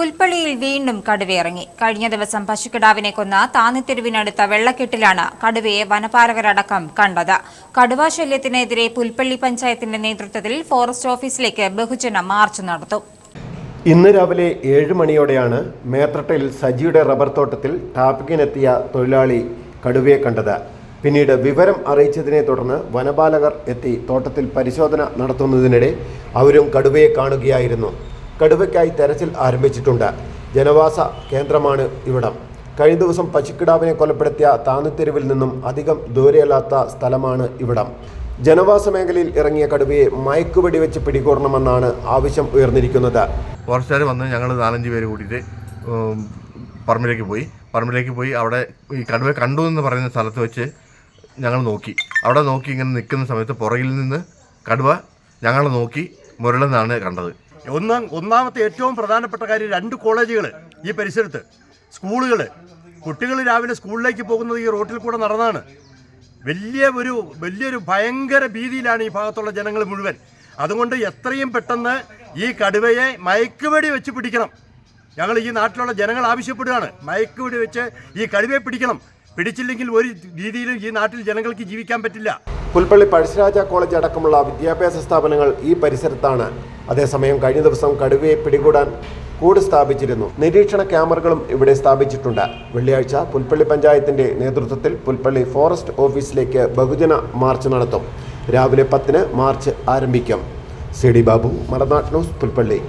പുൽപ്പള്ളിയിൽ വീണ്ടും കടുവയിറങ്ങി. കഴിഞ്ഞ ദിവസം പശുക്കിടാവിനെ കൊന്ന താന്നിത്തെരുവിനടുത്ത വെള്ളക്കെട്ടിലാണ് കടുവയെ വനപാലകരടക്കം കണ്ടത്. കടുവാ ശല്യത്തിനെതിരെ പുൽപ്പള്ളി പഞ്ചായത്തിന്റെ നേതൃത്വത്തിൽ ഫോറസ്റ്റ് ഓഫീസിലേക്ക് ബഹുജന മാർച്ച് നടത്തും ഇന്ന് രാവിലെ ഏഴ് മണിയോടെയാണ് മേത്രട്ടയിൽ സജിയുടെ റബ്ബർ തോട്ടത്തിൽ ടാപ്പിക്കിനെത്തിയ തൊഴിലാളി കടുവയെ കണ്ടത്. പിന്നീട് വിവരം അറിയിച്ചതിനെ തുടർന്ന് വനപാലകർ എത്തി തോട്ടത്തിൽ പരിശോധന നടത്തുന്നതിനിടെ അവരും കടുവയെ കാണുകയായിരുന്നു. കടുവയ്ക്കായി തെരച്ചിൽ ആരംഭിച്ചിട്ടുണ്ട്. ജനവാസ കേന്ദ്രമാണ് ഇവിടം. കഴിഞ്ഞ ദിവസം പശുക്കിടാവിനെ കൊലപ്പെടുത്തിയ താന്നുതെരുവിൽ നിന്നും അധികം ദൂരെയല്ലാത്ത സ്ഥലമാണ് ഇവിടം. ജനവാസ മേഖലയിൽ ഇറങ്ങിയ കടുവയെ മയക്കുവെടി വെച്ച് പിടികൂടണമെന്നാണ് ആവശ്യം ഉയർന്നിരിക്കുന്നത്. ഫോറസ്റ്റുകാർ വന്ന് ഞങ്ങൾ നാലഞ്ച് പേര് കൂട്ടിയിട്ട് ഉം, പറമ്പിലേക്ക് പോയി. പറമ്പിലേക്ക് പോയി അവിടെ ഈ കടുവ കണ്ടു എന്ന് പറയുന്ന സ്ഥലത്ത് വെച്ച് ഞങ്ങൾ നോക്കി. അവിടെ നോക്കി ഇങ്ങനെ നിൽക്കുന്ന സമയത്ത് പുറകിൽ നിന്ന് കടുവ ഞങ്ങൾ നോക്കി മുരളെന്നാണ് കണ്ടത്. ഒന്നാം ഒന്നാമത്തെ ഏറ്റവും പ്രധാനപ്പെട്ട കാര്യം രണ്ട് കോളേജുകൾ ഈ പരിസരത്ത്. സ്കൂളുകൾ കുട്ടികൾ രാവിലെ സ്കൂളിലേക്ക് പോകുന്നത് ഈ റോട്ടിൽ കൂടെ നടന്നാണ്. വലിയ ഒരു വലിയൊരു ഭയങ്കര ഭീതിയിലാണ് ഈ ഭാഗത്തുള്ള ജനങ്ങൾ മുഴുവൻ. അതുകൊണ്ട് എത്രയും പെട്ടെന്ന് ഈ കടുവയെ മയക്കുവെടി വെച്ച് പിടിക്കണം. ഞങ്ങൾ ഈ നാട്ടിലുള്ള ജനങ്ങൾ ആവശ്യപ്പെടുകയാണ്. മയക്കുവെടി വെച്ച് ഈ കടുവയെ പിടിക്കണം. പിടിച്ചില്ലെങ്കിൽ ഒരു രീതിയിലും ഈ നാട്ടിൽ ജനങ്ങൾക്ക് ജീവിക്കാൻ പറ്റില്ല. പുൽപ്പള്ളി പഴശ്ശിരാജ കോളേജ് അടക്കമുള്ള വിദ്യാഭ്യാസ സ്ഥാപനങ്ങൾ ഈ പരിസരത്താണ്. അതേസമയം കഴിഞ്ഞ ദിവസം കടുവയെ പിടികൂടാൻ കൂട് സ്ഥാപിച്ചിരുന്നു. നിരീക്ഷണ ക്യാമറകളും ഇവിടെ സ്ഥാപിച്ചിട്ടുണ്ട്. വെള്ളിയാഴ്ച പുൽപ്പള്ളി പഞ്ചായത്തിന്റെ നേതൃത്വത്തിൽ പുൽപ്പള്ളി ഫോറസ്റ്റ് ഓഫീസിലേക്ക് ബഹുജന മാർച്ച് നടത്തും. രാവിലെ പത്തിന് മാർച്ച് ആരംഭിക്കും. C D Babu Malanad news Pulpally.